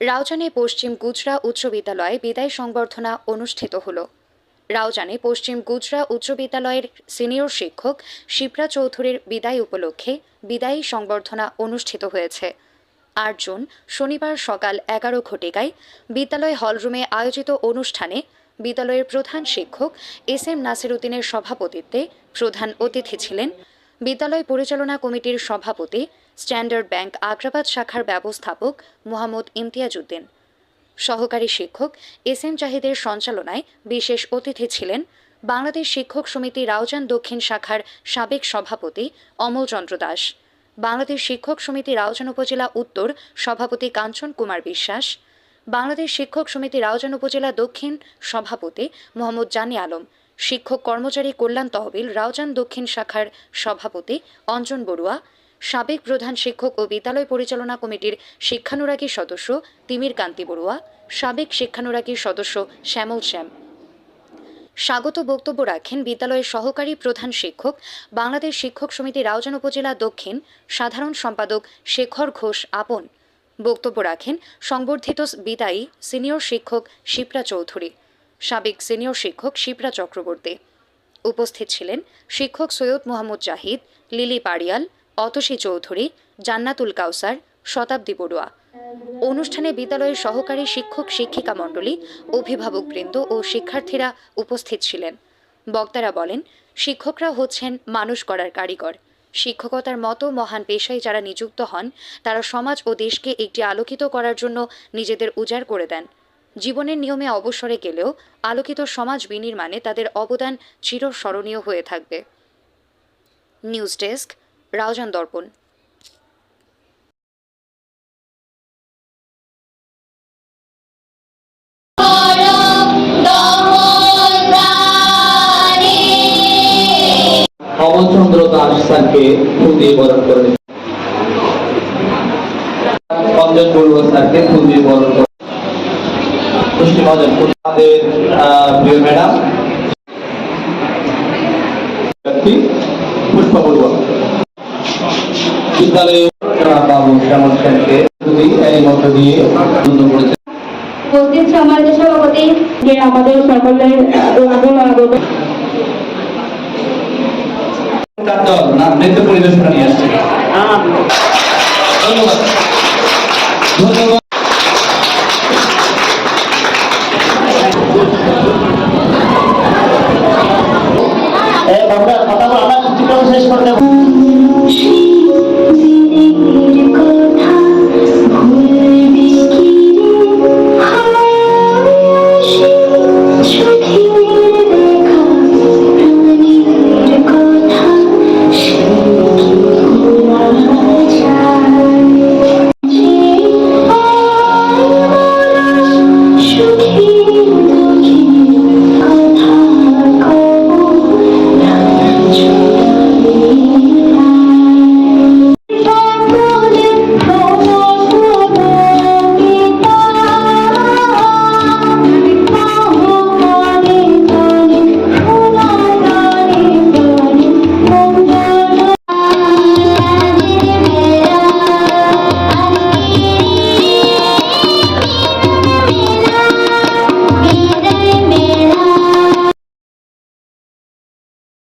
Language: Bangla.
রাউজানে পশ্চিম গুজরা উচ্চ বিদ্যালয়ে বিদায় সংবর্ধনা অনুষ্ঠিত হল। রাউজানে পশ্চিম গুজরা উচ্চ বিদ্যালয়ের সিনিয়র শিক্ষক শিপ্রা চৌধুরীর বিদায় উপলক্ষে বিদায়ী সংবর্ধনা অনুষ্ঠিত হয়েছে। আট জুন শনিবার সকাল এগারো ঘটিকায় বিদ্যালয় হলরুমে আয়োজিত অনুষ্ঠানে বিদ্যালয়ের প্রধান শিক্ষক এস এম নাসিরুদ্দিনের সভাপতিত্বে প্রধান অতিথি ছিলেন। বিদ্যালয় পরিচালনা কমিটির সভাপতি স্ট্যান্ডার্ড ব্যাংক আগ্রাবাদ শাখার ব্যবস্থাপক মোহাম্মদ ইমতিয়াজ উদ্দিন সহকারী শিক্ষক এস এম জাহিদের সঞ্চালনায় বিশেষ অতিথি ছিলেন বাংলাদেশ শিক্ষক সমিতি রাউজান দক্ষিণ শাখার সাবেক সভাপতি অমলচন্দ্র দাস, বাংলাদেশ শিক্ষক সমিতি রাউজান উপজেলা উত্তর সভাপতি কাঞ্চন কুমার বিশ্বাস, বাংলাদেশ শিক্ষক সমিতি রাউজান উপজেলা দক্ষিণ সভাপতি মোহাম্মদ জানি আলম, শিক্ষক কর্মচারী কল্যাণ তহবিল রাউজান দক্ষিণ শাখার সভাপতি অঞ্জন বড়ুয়া সাবেক প্রধান শিক্ষক ও বিদ্যালয় পরিচালনা কমিটির শিক্ষানুরাগী সদস্য তিমির কান্তি বড়ুয়া, সাবেক শিক্ষানুরাগী সদস্য শ্যামল শ্যাম। স্বাগত বক্তব্য রাখেন বিদ্যালয়ের সহকারী প্রধান শিক্ষক, বাংলাদেশ শিক্ষক সমিতি রাউজান উপজেলা দক্ষিণ, সাধারণ সম্পাদক শেখর ঘোষ আপন। বক্তব্য রাখেন সংবর্ধিত বিদায়ী সিনিয়র শিক্ষক শিপ্রা চৌধুরী, সাবেক সিনিয়র শিক্ষক শিপ্রা চক্রবর্তী। উপস্থিত ছিলেন শিক্ষক সৈয়দ মোহাম্মদ জাহিদ, লিলি পাড়িয়াল অতসী চৌধুরী, জান্নাতুল কাউসার, শতাব্দী বড়ুয়া। অনুষ্ঠানে বিদ্যালয়ের সহকারী শিক্ষক শিক্ষিকা মণ্ডলী অভিভাবকবৃন্দ ও শিক্ষার্থীরা উপস্থিত ছিলেন। বক্তারা বলেন, শিক্ষকরা হচ্ছেন মানুষ করার কারিগর। শিক্ষকতার মতো মহান পেশায় যারা নিযুক্ত হন, তারা সমাজ ও দেশকে একটি আলোকিত করার জন্য নিজেদের উজাড় করে দেন। জীবনের নিয়মে অবসরে গেলেও আলোকিত সমাজ বিনির্মাণে তাদের অবদান চিরস্মরণীয় হয়ে থাকবে। নিউজ ডেস্ক রাউজান দর্পণ। অমলচন্দ্র দাস স্যারকে বরণ করে অঞ্জন স্যারকে বরণ করে প্রিয় ম্যাডাম পুষ্পা বড়ুয়া বিদ্যালয়ে বাবু শ্যামল সেনকে খুবই এই মধ্য দিয়ে ধন্য করেছেন উপস্থিত সমাজের সভাপতি যে আমাদের সকলের দল নৃত্য পরিবেশনা নিয়ে আসছে। ধন্যবাদ। ধন্যবাদ।